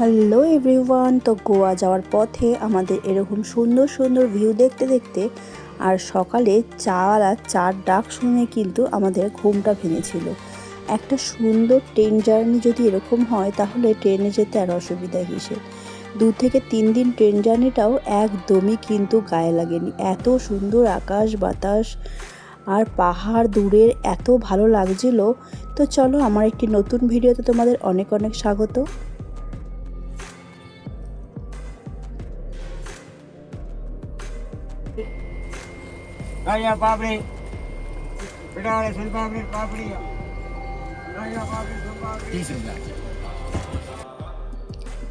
Hello everyone, তো গোয়া যাওয়ার পথে আমাদের এরকম সুন্দর সুন্দর ভিউ দেখতে দেখতে আর সকালে চাওয়ালা চার ডাক শুনে কিন্তু আমাদের ঘুমটা ভেঙেছিল। একটা সুন্দর ট্রেন জার্নি যদি এরকম হয়, তাহলে ট্রেনে যেতে আর অসুবিধা কিসের? দু থেকে তিন দিন ট্রেন জার্নিটাও একদমই কিন্তু গায়ে লাগেনি। এত সুন্দর আকাশ, বাতাস আর পাহাড় দূরের এত ভালো লাগছিল। তো চলো আমার একটি নতুন ভিডিওতে তোমাদের অনেক অনেক স্বাগত।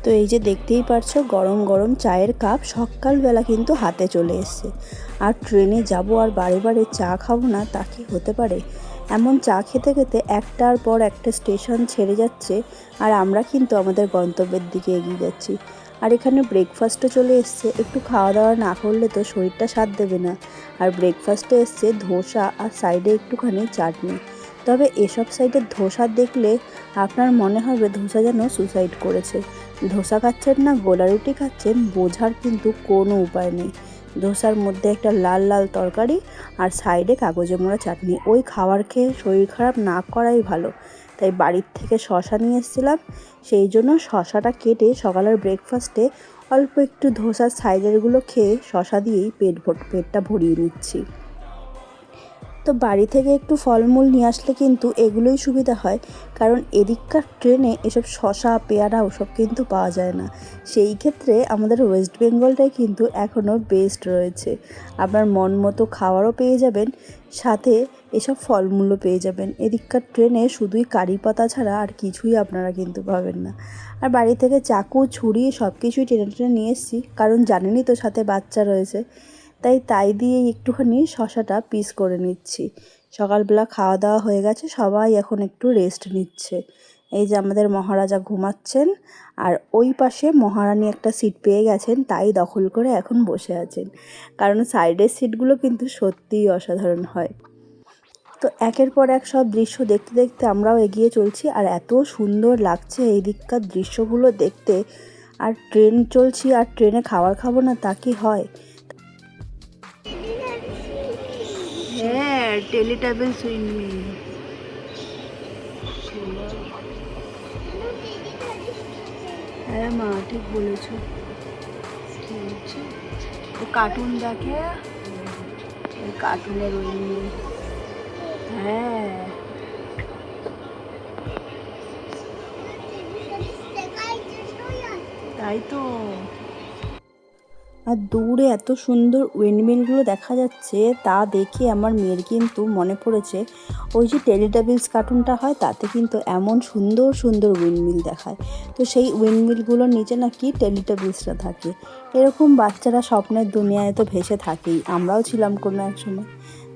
তো এই যে দেখতেই পারছ গরম গরম চায়ের কাপ সকালবেলা কিন্তু হাতে চলে এসছে। আর ট্রেনে যাব আর বারে বারে চা খাব না তা কি হতে পারে? এমন চা খেতে খেতে একটার পর একটা স্টেশন ছেড়ে যাচ্ছে আর আমরা কিন্তু আমাদের গন্তব্যের দিকে এগিয়ে যাচ্ছি। আর এখানে ব্রেকফাস্টও চলে এসছে। একটু খাওয়া দাওয়া না করলে তো শরীরটা সাথ দেবে না। আর ব্রেকফাস্টে এসছে ধোসা আর সাইডে একটুখানি চাটনি। তবে এসব সাইডের ধোসা দেখলে আপনার মনে হবে ধোসা যেন সুসাইড করেছে। ধোসা খাচ্ছেন না, গোলা রুটি খাচ্ছেন, বোঝার কিন্তু কোনো উপায় নেই। ধোসার মধ্যে একটা লাল লাল তরকারি আর সাইডে কাগজে মোড়া চাটনি। ওই খাবার খেয়ে শরীর খারাপ না করাই ভালো। তাই বাড়ির থেকে শশা নিয়ে এসেছিলাম। সেই জন্য শশাটা কেটে সকালের ব্রেকফাস্টে অল্প একটু ধোসার সাইডেরগুলো খেয়ে শশা দিয়েই পেট পেটটা ভরিয়ে নিচ্ছি। তো বাড়ি থেকে একটু ফলমূল নিয়ে আসলে কিন্তু এগুলোই সুবিধা হয়। কারণ এদিককার ট্রেনে এসব শশা পেয়ারা ওসব কিন্তু পাওয়া যায় না। সেই ক্ষেত্রে আমাদের ওয়েস্ট বেঙ্গলটাই কিন্তু এখনও বেস্ট রয়েছে। আপনার মন মতো খাওয়ারও পেয়ে যাবেন, সাথে এসব ফলমূলও পেয়ে যাবেন। এদিককার ট্রেনে শুধুই কারি পাতা ছাড়া আর কিছুই আপনারা কিন্তু পাবেন না। আর বাড়ি থেকে চাকু, ছুরি সব কিছুই টেনে টেনে নিয়ে এসেছি। কারণ জানেনই তো সাথে বাচ্চা রয়েছে। তাই তাই দিয়ে একটুখানি শশাটা পিস করে নিচ্ছি। সকালবেলা খাওয়া দাওয়া হয়ে গেছে, সবাই এখন একটু রেস্ট নিচ্ছে। এই যে আমাদের মহারাজা ঘুমাচ্ছেন আর ওই পাশে মহারানী একটা সিট পেয়ে গেছেন, তাই দখল করে এখন বসে আছেন। কারণ সাইডের সিটগুলো কিন্তু সত্যিই অসাধারণ হয়। তো একের পর এক সব দৃশ্য দেখতে দেখতে আমরাও এগিয়ে চলছি আর এত সুন্দর লাগছে এই দিককার দৃশ্যগুলো দেখতে। আর ট্রেন চলছি, আর ট্রেনে খাবার খাব না তা কি হয়? হ্যাঁ টেলিটেবিল সুইমিং হ্যাঁ মা ঠিক বলেছ ও কার্টুন দেখে ওই কার্টুনের ওই নিয়ে হ্যাঁ তাই তো আর দূরে এত সুন্দর উইন্ডমিলগুলো দেখা যাচ্ছে, তা দেখে আমার মেয়ের কিন্তু মনে পড়েছে, ওই যে টেলিডাবিলস কার্টুনটা হয়, তাতে কিন্তু এমন সুন্দর সুন্দর উইন্ডমিল দেখায়। তো সেই উইন্ডমিলগুলোর নিচে নাকি টেলিডাবিলসরা থাকে। এরকম বাচ্চারা স্বপ্নের দুনিয়ায় তো ভেসে থাকেই, আমরাও ছিলাম কোনো এক সময়।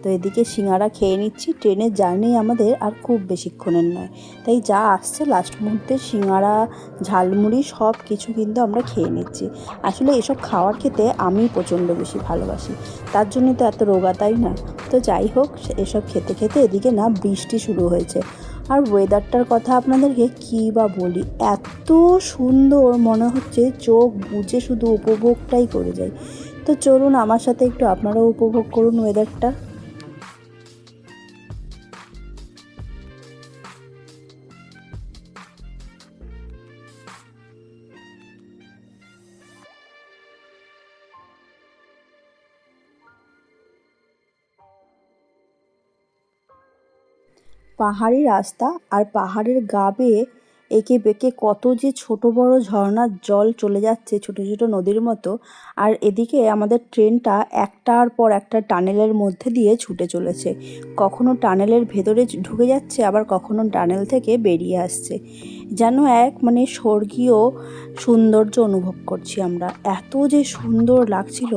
তো এদিকে সিঙ্গারা খেয়ে নিচ্ছি। ট্রেনের জার্নি আমাদের আর খুব বেশিক্ষণের নয়। তাই যা আসছে লাস্ট মুহূর্তে সিঙ্গারা, ঝালমুড়ি সব কিছু কিন্তু আমরা খেয়ে নিচ্ছি। আসলে এসব খাওয়ার খেতে আমি প্রচণ্ড বেশি ভালোবাসি। তার জন্য তো এত রোগা, তাই না? তো যাই হোক, এসব খেতে খেতে এদিকে না বৃষ্টি শুরু হয়েছে। আর ওয়েদারটার কথা আপনাদেরকে কী বা বলি? এত সুন্দর মনে হচ্ছে, চোখ বুঝে শুধু উপভোগটাই করে যায় তো চলুন আমার সাথে একটু আপনারাও উপভোগ করুন ওয়েদারটা পাহাড়ি রাস্তা আর পাহাড়ের গা বেয়ে এঁকে বেঁকে কত যে ছোট বড় ঝর্ণার জল চলে যাচ্ছে ছোট ছোট নদীর মতো। আর এদিকে আমাদের ট্রেনটা একটার পর একটা টানেলের মধ্যে দিয়ে ছুটে চলেছে। কখনো টানেলের ভেতরে ঢুকে যাচ্ছে, আবার কখনো টানেল থেকে বেরিয়ে আসছে। যেন এক মানে স্বর্গীয় সৌন্দর্য অনুভব করছি আমরা। এত যে সুন্দর লাগছিল,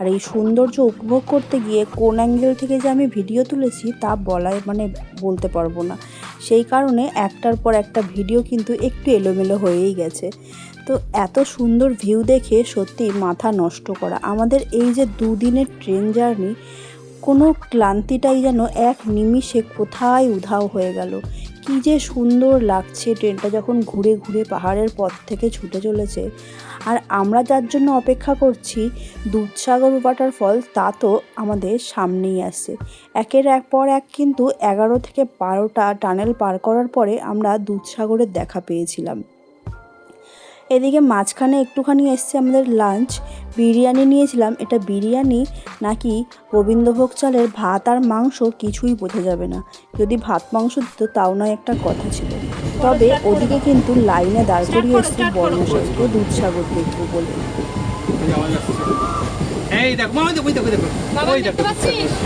আর এই সৌন্দর্য উপভোগ করতে গিয়ে কোন অ্যাঙ্গেল থেকে যে আমি ভিডিও তুলেছি তা বলায় মানে বলতে পারব না। সেই কারণে একটার পর একটা ভিডিও কিন্তু একটু এলোমেলো হয়েই গেছে। তো এত সুন্দর ভিউ দেখে সত্যি মাথা নষ্ট করা। আমাদের এই যে দুদিনের ট্রেন জার্নি, কোনো ক্লান্তিটাই যেন এক নিমিষে কোথায় উধাও হয়ে গেল। কী যে সুন্দর লাগছে ট্রেনটা যখন ঘুরে ঘুরে পাহাড়ের পথ থেকে ছুটে চলেছে। আর আমরা যার জন্য অপেক্ষা করছি, দুধসাগর ওয়াটারফল তা তো আমাদের সামনেই আসছে। একের এক পর এক কিন্তু এগারো থেকে বারোটা টানেল পার করার পরে আমরা দুধসাগরের দেখা পেয়েছিলাম। এদিকে মাঝখানে একটুখানি এসছে আমাদের লাঞ্চ বিরিয়ানি নিয়েছিলাম। এটা বিরিয়ানি নাকি গোবিন্দভোগ চালের ভাত আর মাংস কিছুই বোঝা যাবে না। যদি ভাত মাংস দিত তাও নয় একটা কথা ছিল। তবে ওদিকে কিন্তু লাইনে দাঁড় করিয়ে এসছে বর্ণসাইকে দুধসাগর দেখব বলে। এই দেখো মামা দেখো দেখো দেখো ওই দেখো।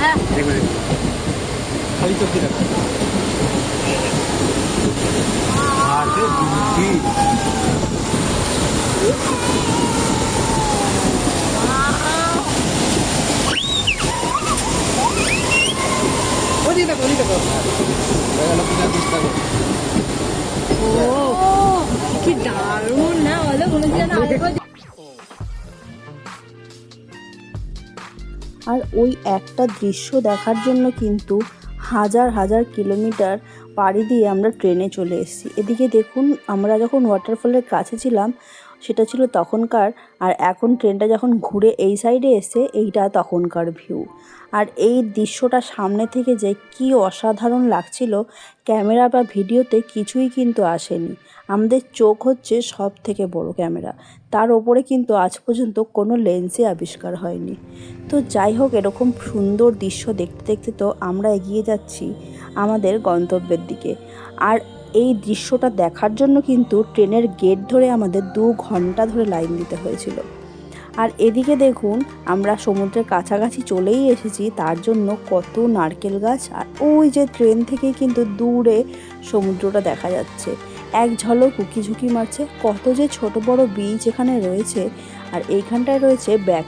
হ্যাঁ। দেখো দেখো। খালি চোখ দেখো। আছে আর ওই একটা দৃশ্য দেখার জন্য কিন্তু হাজার হাজার কিলোমিটার পাড়ি দিয়ে আমরা ট্রেনে চলে এসেছি। এদিকে দেখুন, আমরা যখন ওয়াটারফলের কাছে ছিলাম সেটা ছিল তখনকার, আর এখন ট্রেনটা যখন ঘুরে এই সাইডে এসে এইটা তখনকার ভিউ আর এই দৃশ্যটা সামনে থেকে যে কি অসাধারণ লাগছিল ক্যামেরা বা ভিডিওতে কিছুই কিন্তু আসেনি। আমাদের চোখ হচ্ছে সব থেকে বড় ক্যামেরা। তার ওপরে কিন্তু আজ পর্যন্ত কোনো লেন্সই আবিষ্কার হয়নি। তো যাই হোক, এরকম সুন্দর দৃশ্য দেখতে দেখতে তো আমরা এগিয়ে যাচ্ছি আমাদের গন্তব্যের দিকে। আর এই দৃশ্যটা দেখার জন্য কিন্তু ট্রেনের গেট ধরে আমাদের দু ঘণ্টা ধরে লাইন দিতে হয়েছিল। আর এদিকে দেখুন, আমরা সমুদ্রের কাছাকাছি চলেই এসেছি, তার জন্য কত নারকেল গাছ, আর ওই যে ট্রেন থেকেই কিন্তু দূরে সমুদ্রটা দেখা যাচ্ছে। এক ঝলক উকি ঝুঁকি মারছে, কত যে ছোট বড় বীজ এখানে রয়েছে, আর এইখানটায় রয়েছে ব্যাক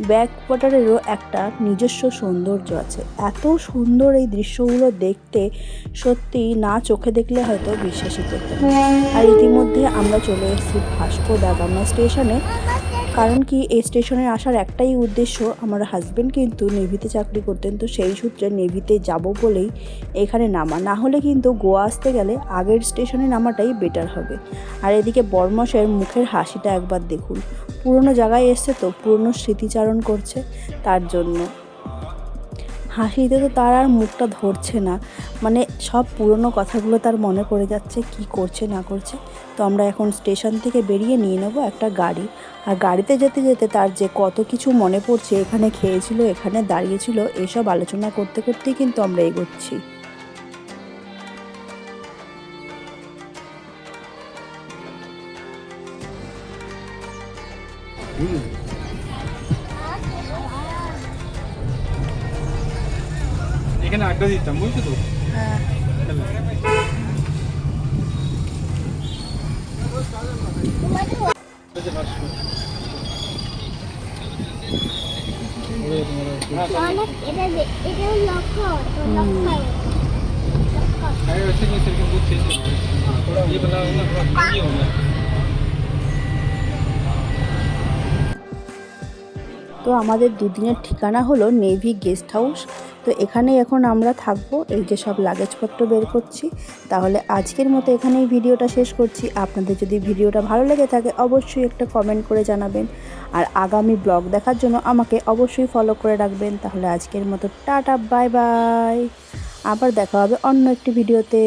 ওয়াটার ব্যাক ওয়াটারেরও একটা নিজস্ব সৌন্দর্য আছে। এত সুন্দর এই দৃশ্যগুলো দেখতে সত্যি না চোখে দেখলে হয়তো বিশ্বাসই করতে আর ইতিমধ্যে আমরা চলে এসেছি ভাস্কো দা গামা স্টেশনে। কারণ কি, এই স্টেশনে আসার একটাই উদ্দেশ্য, আমার হাজব্যান্ড কিন্তু নেভিতে চাকরি করতেন, তো সেই সূত্রে নেভিতে যাব বলেই এখানে নামা। না হলে কিন্তু গোয়া আসতে গেলে আগের স্টেশনে নামাটাই বেটার হবে। আর এদিকে বর্মশের মুখের হাসিটা একবার দেখুন। পুরনো জায়গায় এসছে তো, পুরনো স্মৃতিচারণ করছে তার জন্য। হাসিতে তো তার আর মুখটা ধরছে না। মানে সব পুরনো কথাগুলো তার মনে পড়ে যাচ্ছে, কি করছে, না করছে। তো আমরা এখন স্টেশন থেকে বেরিয়ে নিয়ে নেব একটা গাড়ি। আর গাড়িতে যেতে যেতে তার যে কত কিছু মনে পড়ছে, এখানে খেয়েছিল, এখানে দাঁড়িয়েছিল, এসব আলোচনা করতে করতেই কিন্তু আমরা এগোচ্ছি। এখানে আড্ডা দিতাম বুঝছ তো হ্যাঁ। তো আমাদের দুদিনের ঠিকানা হলো নেভি গেস্ট হাউস তো এখানেই এখন আমরা থাকব। এই যে সব লাগেজপত্র বের করছি। তাহলে আজকের মতো এখানেই ভিডিওটা শেষ করছি। আপনাদের যদি ভিডিওটা ভালো লেগে থাকে, অবশ্যই একটা কমেন্ট করে জানাবেন। আর আগামী ব্লগ দেখার জন্য আমাকে অবশ্যই ফলো করে রাখবেন। তাহলে আজকের মতো টাটা বাই বাই আবার দেখা হবে অন্য একটি ভিডিওতে।